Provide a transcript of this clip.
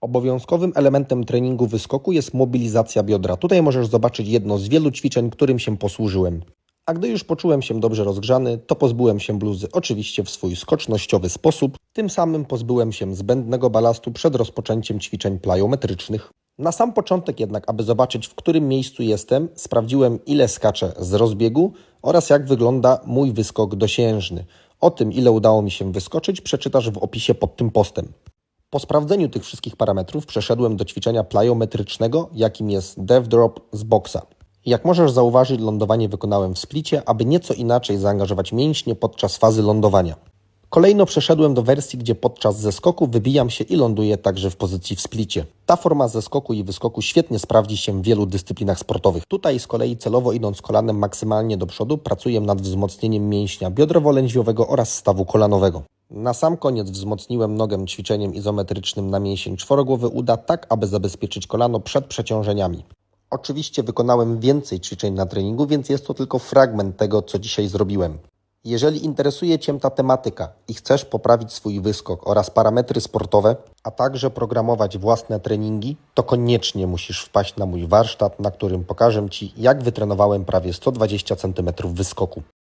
Obowiązkowym elementem treningu wyskoku jest mobilizacja biodra. Tutaj możesz zobaczyć jedno z wielu ćwiczeń, którym się posłużyłem. A gdy już poczułem się dobrze rozgrzany, to pozbyłem się bluzy, oczywiście w swój skocznościowy sposób. Tym samym pozbyłem się zbędnego balastu przed rozpoczęciem ćwiczeń plyometrycznych. Na sam początek jednak, aby zobaczyć w którym miejscu jestem, sprawdziłem ile skaczę z rozbiegu oraz jak wygląda mój wyskok dosiężny. O tym, ile udało mi się wyskoczyć, przeczytasz w opisie pod tym postem. Po sprawdzeniu tych wszystkich parametrów przeszedłem do ćwiczenia plyometrycznego, jakim jest dev drop z boksa. Jak możesz zauważyć, lądowanie wykonałem w splicie, aby nieco inaczej zaangażować mięśnie podczas fazy lądowania. Kolejno przeszedłem do wersji, gdzie podczas zeskoku wybijam się i ląduję także w pozycji w splicie. Ta forma zeskoku i wyskoku świetnie sprawdzi się w wielu dyscyplinach sportowych. Tutaj z kolei celowo idąc kolanem maksymalnie do przodu, pracuję nad wzmocnieniem mięśnia biodrowo-lędźwiowego oraz stawu kolanowego. Na sam koniec wzmocniłem nogę ćwiczeniem izometrycznym na mięsień czworogłowy uda, tak aby zabezpieczyć kolano przed przeciążeniami. Oczywiście wykonałem więcej ćwiczeń na treningu, więc jest to tylko fragment tego, co dzisiaj zrobiłem. Jeżeli interesuje Cię ta tematyka i chcesz poprawić swój wyskok oraz parametry sportowe, a także programować własne treningi, to koniecznie musisz wpaść na mój warsztat, na którym pokażę Ci, jak wytrenowałem prawie 120 cm wyskoku.